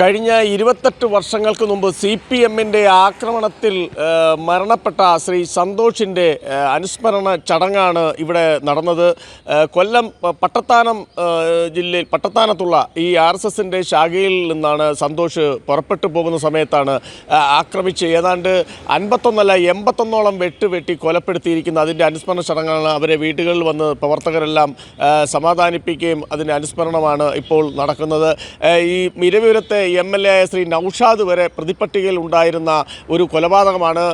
കഴിഞ്ഞ ഇരുപത്തെട്ട് വർഷങ്ങൾക്ക് മുമ്പ് സി പി എമ്മിന്റെ ആക്രമണത്തിൽ മരണപ്പെട്ട ശ്രീ സന്തോഷിന്റെ അനുസ്മരണ ചടങ്ങാണ് ഇവിടെ നടന്നത്. കൊല്ലം പട്ടത്താനം ജില്ലയിൽ പട്ടത്താനത്തുള്ള ഈ ആർ എസ് എസിന്റെ ശാഖയിൽ നിന്നാണ് സന്തോഷ് പുറപ്പെട്ടു പോകുന്ന സമയത്താണ് ആക്രമിച്ച് ഏതാണ്ട് അൻപത്തൊന്നല്ല എൺപത്തൊന്നോളം വെട്ട് വെട്ടി കൊലപ്പെടുത്തിയിരിക്കുന്ന അതിന്റെ അനുസ്മരണ ചടങ്ങാണ് അവരെ വീടുകളിൽ വന്ന് പ്രവർത്തകരെല്ലാം സമാധാനിപ്പിക്കുകയും അതിന്റെ അനുസ്മരണമാണ് ഇപ്പോൾ നടക്കുന്നത്. ഈ മിരവിപുരത്തെ എം എൽ എ ആയ ശ്രീ നൌഷാദ് വരെ പ്രതിപ്പട്ടികയിൽ ഉണ്ടായിരുന്ന ഒരു കൊലപാതകമാണ്.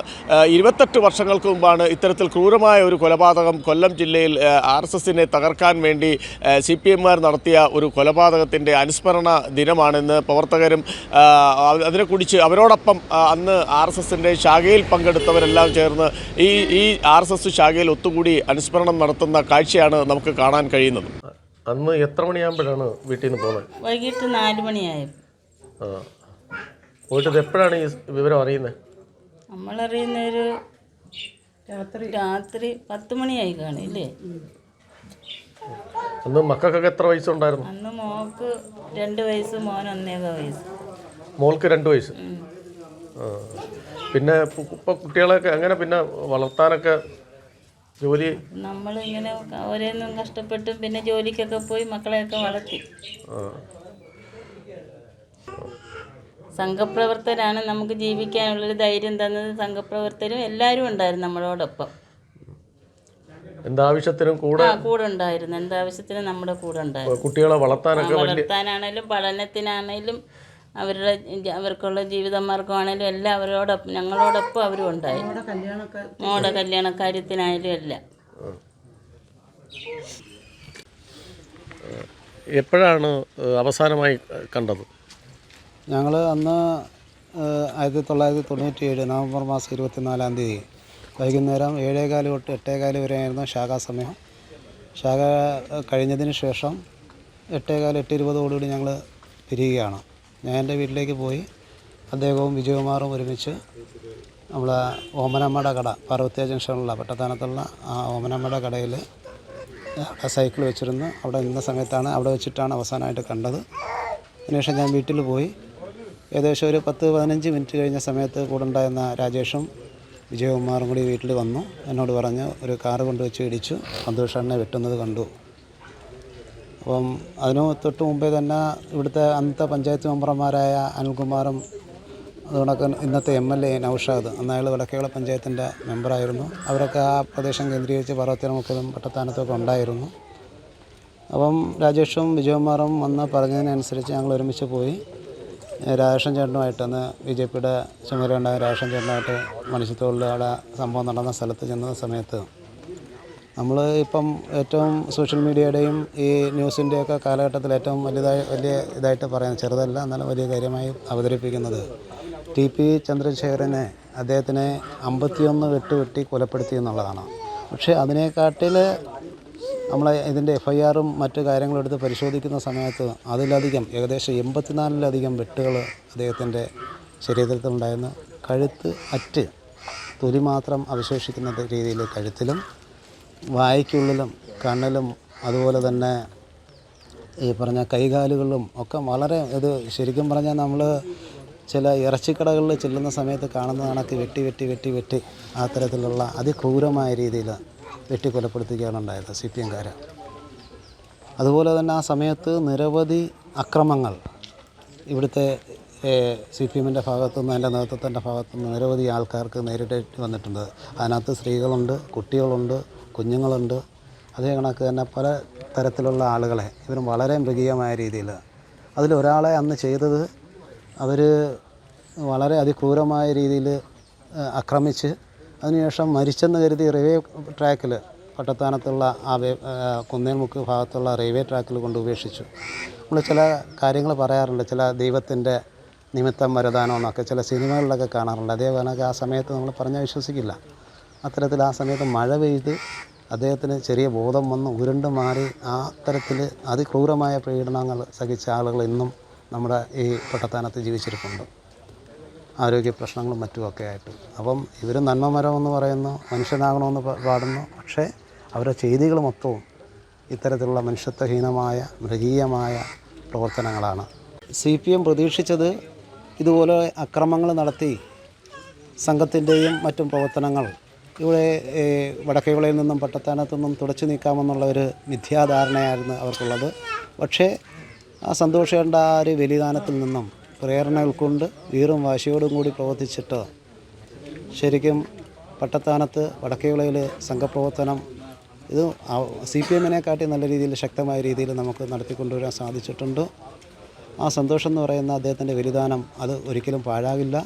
ഇരുപത്തെട്ട് വർഷങ്ങൾക്ക് മുമ്പാണ് ഇത്തരത്തിൽ ക്രൂരമായ ഒരു കൊലപാതകം കൊല്ലം ജില്ലയിൽ ആർ എസ് എസിനെ തകർക്കാൻ വേണ്ടി സി പി എമ്മുകാർ നടത്തിയ ഒരു കൊലപാതകത്തിന്റെ അനുസ്മരണ ദിനമാണെന്ന് പ്രവർത്തകരും അതിനെ അതിനെക്കുറിച്ച് അവരോടൊപ്പം അന്ന് ആർ എസ് എസിന്റെ ശാഖയിൽ പങ്കെടുത്തവരെല്ലാം ചേർന്ന് ഈ ഈ ആർ എസ് എസ് ശാഖയിൽ ഒത്തുകൂടി അനുസ്മരണം നടത്തുന്ന കാഴ്ചയാണ് നമുക്ക് കാണാൻ കഴിയുന്നത്. അന്ന് എത്ര മണിയാകുമ്പോഴാണ് വീട്ടിൽ നിന്ന് പോകുന്നത് വൈകിട്ട് നാല് മണിയായി. ആ. പോയിട്ട് എപ്പോഴാണ് ഈ വിവരം അറിയുന്നത് നമ്മളറിയുന്ന ഒരു രാത്രി. രാത്രി പത്ത് മണിയായി കാണില്ലേ അന്ന് മക്കൾക്കൊക്കെ എത്ര വയസ്സുണ്ടായിരുന്നു? അന്ന് മോൾക്ക് രണ്ട് വയസ്സ് മോൻ ഒന്നേക വയസ്സ്. മോൾക്ക് രണ്ട് വയസ്സ്. ആ. പിന്നെ ഇപ്പൊ കുട്ടികളെയൊക്കെ അങ്ങനെ പിന്നെ വളർത്താനൊക്കെ ജോലി നമ്മളിങ്ങനെ ഓരോന്നും കഷ്ടപ്പെട്ടും പിന്നെ ജോലിക്കൊക്കെ പോയി മക്കളെയൊക്കെ വളർത്തി. ആ. സംഘപ്രവർത്തകരാണ് നമുക്ക് ജീവിക്കാനുള്ളൊരു ധൈര്യം തന്നത് സംഘപ്രവർത്തകരും എല്ലാവരും ഉണ്ടായിരുന്നു നമ്മളോടൊപ്പം. എന്താവശ്യത്തിനും കൂടെ കൂടെ ഉണ്ടായിരുന്നു. എന്താവശ്യത്തിനും നമ്മുടെ കൂടെ ഉണ്ടായിരുന്നു. കുട്ടികളെ വളർത്താനൊക്കെ വളർത്താനാണേലും പഠനത്തിനാണേലും അവരുടെ അവർക്കുള്ള ജീവിതമാർഗമാണേലും എല്ലാം അവരോടൊപ്പം ഞങ്ങളോടൊപ്പം അവരും ഉണ്ടായിരുന്നു മോടെ കല്യാണ കാര്യത്തിനായാലും എല്ലാം. എപ്പോഴാണ് അവസാനമായി കണ്ടത്? ഞങ്ങൾ അന്ന് ആയിരത്തി തൊള്ളായിരത്തി തൊണ്ണൂറ്റി ഏഴ് നവംബർ മാസം ഇരുപത്തിനാലാം തീയതി വൈകുന്നേരം ഏഴേകാൽ തൊട്ട് എട്ടേകാൽ വരെയായിരുന്നു ശാഖാ സമയം. ശാഖ കഴിഞ്ഞതിന് ശേഷം എട്ടേകാൽ എട്ട് ഇരുപതോടുകൂടി ഞങ്ങൾ പിരിയുകയാണ്. ഞാൻ എന്റെ വീട്ടിലേക്ക് പോയി അദ്ദേഹവും വിജയകുമാറും ഒരുമിച്ച് നമ്മളെ ഓമനമ്മയുടെ കട പാർവത്യ ജംഗ്ഷനിലുള്ള പട്ടത്താനത്തുള്ള ആ ഓമനമ്മയുടെ കടയിൽ അവിടെ സൈക്കിൾ വെച്ചിരുന്ന് അവിടെ നിന്ന സമയത്താണ് അവിടെ വെച്ചിട്ടാണ് അവസാനമായിട്ട് കണ്ടത്. അതിനുശേഷം ഞാൻ വീട്ടിൽ പോയി. ഏകദേശം ഒരു പത്ത് പതിനഞ്ച് മിനിറ്റ് കഴിഞ്ഞ സമയത്ത് കൂടെ ഉണ്ടായിരുന്ന രാജേഷും വിജയകുമാറും കൂടി വീട്ടിൽ വന്നു. എന്നോട് പറഞ്ഞ് ഒരു കാറ് കൊണ്ടുവച്ച് ഇടിച്ചു. സന്തോഷണ്ണെ വെട്ടുന്നത് കണ്ടു. അപ്പം അതിനു തൊട്ട് മുമ്പേ തന്നെ ഇവിടുത്തെ അന്നത്തെ പഞ്ചായത്ത് മെമ്പർമാരായ അനിൽകുമാറും അതുകൊണ്ടൊക്കെ ഇന്നത്തെ എം എൽ എ നൌഷാദ് അന്നയാൾ വടക്കേള പഞ്ചായത്തിന്റെ മെമ്പറായിരുന്നു. അവരൊക്കെ ആ പ്രദേശം കേന്ദ്രീകരിച്ച് പർവത്തിനുമുക്കലും പട്ടത്താനത്തൊക്കെ ഉണ്ടായിരുന്നു. അപ്പം രാജേഷും വിജയകുമാറും വന്ന് പറഞ്ഞതിനനുസരിച്ച് ഞങ്ങൾ ഒരുമിച്ച് പോയി. രാജേഷൻ ചേട്ടനുമായിട്ട് അന്ന് ബി ജെ പിയുടെ ചുമതലയുണ്ടായ രാജേഷൻ ചേട്ടനുമായിട്ട് മനുഷ്യത്തോളിൽ അവിടെ സംഭവം നടന്ന സ്ഥലത്ത് ചെന്ന സമയത്ത് നമ്മൾ ഇപ്പം ഏറ്റവും സോഷ്യൽ മീഡിയയുടെയും ഈ ന്യൂസിന്റെയൊക്കെ കാലഘട്ടത്തിൽ ഏറ്റവും വലുതായി വലിയ ഇതായിട്ട് പറയുന്നത് ചെറുതല്ല എന്നാലും വലിയ കാര്യമായി അവതരിപ്പിക്കുന്നത് ടി പി ചന്ദ്രശേഖരനെ അദ്ദേഹത്തിനെ അമ്പത്തിയൊന്ന് വെട്ടുവെട്ടി കൊലപ്പെടുത്തി എന്നുള്ളതാണ്. പക്ഷേ അതിനെക്കാട്ടിൽ നമ്മൾ ഇതിന്റെ എഫ് ഐ ആറും മറ്റു കാര്യങ്ങളും എടുത്ത് പരിശോധിക്കുന്ന സമയത്ത് അതിലധികം ഏകദേശം എൺപത്തിനാലിലധികം വെട്ടുകൾ അദ്ദേഹത്തിന്റെ ശരീരത്തിലുണ്ടായിരുന്നു. കഴുത്ത് അറ്റ് തൊലി മാത്രം അവശേഷിക്കുന്ന രീതിയിൽ കഴുത്തിലും വായ്ക്കുള്ളിലും കണ്ണിലും അതുപോലെ തന്നെ ഈ പറഞ്ഞ കൈകാലുകളിലും ഒക്കെ വളരെ ഇത് ശരിക്കും പറഞ്ഞാൽ നമ്മൾ ചില ഇറച്ചിക്കടകളിൽ ചെല്ലുന്ന സമയത്ത് കാണുന്ന കണക്ക് വെട്ടി വെട്ടി വെട്ടി വെട്ടി ആ തരത്തിലുള്ള അതിക്രൂരമായ രീതിയിൽ വെട്ടി കൊലപ്പെടുത്തുകയാണ് ഉണ്ടായത് സി പി എംകാർ അതുപോലെ തന്നെ ആ സമയത്ത് നിരവധി അക്രമങ്ങൾ ഇവിടുത്തെ സി പി എമ്മിന്റെ ഭാഗത്തുനിന്ന് എന്റെ നേതൃത്വത്തിന്റെ ഭാഗത്തുനിന്ന് നിരവധി ആൾക്കാർക്ക് നേരിടേണ്ടി വന്നിട്ടുണ്ട്. അതിനകത്ത് സ്ത്രീകളുണ്ട് കുട്ടികളുണ്ട് കുഞ്ഞുങ്ങളുണ്ട്. അതേ കണക്ക് തന്നെ പല തരത്തിലുള്ള ആളുകളെ ഇവരും വളരെ മൃഗീയമായ രീതിയിൽ. അതിലൊരാളെ അന്ന് ചെയ്തത് അവർ വളരെ അതിക്രൂരമായ രീതിയിൽ ആക്രമിച്ച് അതിനുശേഷം മരിച്ചെന്ന് കരുതി റെയിൽവേ ട്രാക്കിൽ പട്ടത്താനത്തുള്ള ആ വേ കുന്നേൽമുക്ക് ഭാഗത്തുള്ള റെയിൽവേ ട്രാക്കിൽ കൊണ്ട് ഉപേക്ഷിച്ചു. നമ്മൾ ചില കാര്യങ്ങൾ പറയാറുണ്ട്. ചില ദൈവത്തിന്റെ നിമിത്തം വരദാനോ എന്നൊക്കെ ചില സിനിമകളിലൊക്കെ കാണാറുണ്ട്. അതേപോലെ ആ സമയത്ത് നമ്മൾ പറഞ്ഞാൽ വിശ്വസിക്കില്ല. അത്തരത്തിൽ ആ സമയത്ത് മഴ പെയ്ത് അദ്ദേഹത്തിന് ചെറിയ ബോധം വന്ന്. ഉരുണ്ട് മാറി ആ തരത്തിൽ അതിക്രൂരമായ പീഡനങ്ങൾ സഹിച്ച ആളുകൾ ഇന്നും നമ്മുടെ ഈ പട്ടത്താനത്ത് ജീവിച്ചിരിപ്പുണ്ട്. ആരോഗ്യ പ്രശ്നങ്ങളും മറ്റുമൊക്കെ ആയിട്ട്. അപ്പം ഇവർ നന്മമരമെന്ന് പറയുന്നു മനുഷ്യനാകണമെന്ന് പാടുന്നു. പക്ഷേ അവരുടെ ചെയ്തികൾ മൊത്തവും ഇത്തരത്തിലുള്ള മനുഷ്യത്വഹീനമായ മൃഗീയമായ പ്രവർത്തനങ്ങളാണ്. സി പി എം പ്രതീക്ഷിച്ചത് ഇതുപോലെ അക്രമങ്ങൾ നടത്തി സംഘത്തിന്റെയും മറ്റും പ്രവർത്തനങ്ങൾ ഇവിടെ വടക്കേവിളയിൽ നിന്നും പട്ടത്താനത്തു നിന്നും തുടച്ചു നീക്കാമെന്നുള്ള ഒരു മിഥ്യാധാരണയായിരുന്നു അവർക്കുള്ളത്. പക്ഷേ ആ സന്തോഷേണ്ട ആ ഒരു ബലിദാനത്തിൽ നിന്നും പ്രേരണ ഉൾക്കൊണ്ട് വീറും വാശിയോടും കൂടി പ്രവർത്തിച്ചിട്ട് ശരിക്കും പട്ടത്താനത്ത് വടക്കേവിളയിൽ സംഘപ്രവർത്തനം ഇത് സി പി എമ്മിനെക്കാട്ടി നല്ല രീതിയിൽ ശക്തമായ രീതിയിൽ നമുക്ക് നടത്തിക്കൊണ്ടുവരാൻ സാധിച്ചിട്ടുണ്ട്. ആ സന്തോഷം എന്ന് പറയുന്ന അദ്ദേഹത്തിന്റെ ബലിദാനം അത് ഒരിക്കലും പാഴാകില്ല.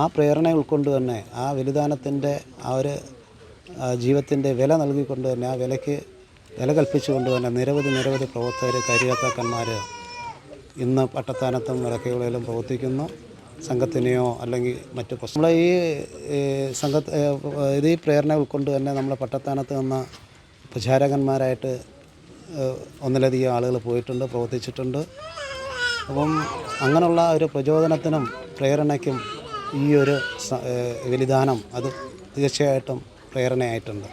ആ പ്രേരണ ഉൾക്കൊണ്ട് തന്നെ ആ ബലിദാനത്തിന്റെ ആ ഒരു ജീവത്തിന്റെ വില നൽകിക്കൊണ്ട് തന്നെ ആ വിലയ്ക്ക് വില കൽപ്പിച്ചുകൊണ്ട് തന്നെ നിരവധി നിരവധി പ്രവർത്തകർ കരിയാത്താക്കന്മാർ ഇന്ന് പട്ടത്താനത്തും വിളക്കുകളിലും പ്രവർത്തിക്കുന്ന. സംഘത്തിനെയോ അല്ലെങ്കിൽ മറ്റു പ്രശ്നം നമ്മളെ ഈ സംഘ ഇത് ഈ പ്രേരണ ഉൾക്കൊണ്ട് തന്നെ നമ്മളെ പട്ടത്താനത്ത് നിന്ന് പ്രചാരകന്മാരായിട്ട് ഒന്നിലധികം ആളുകൾ പോയിട്ടുണ്ട് പ്രവർത്തിച്ചിട്ടുണ്ട്. അപ്പം അങ്ങനെയുള്ള ഒരു പ്രചോദനത്തിനും പ്രേരണയ്ക്കും ഈ ഒരു ബലിദാനം അത് തീർച്ചയായിട്ടും പ്രേരണയായിട്ടുണ്ട്.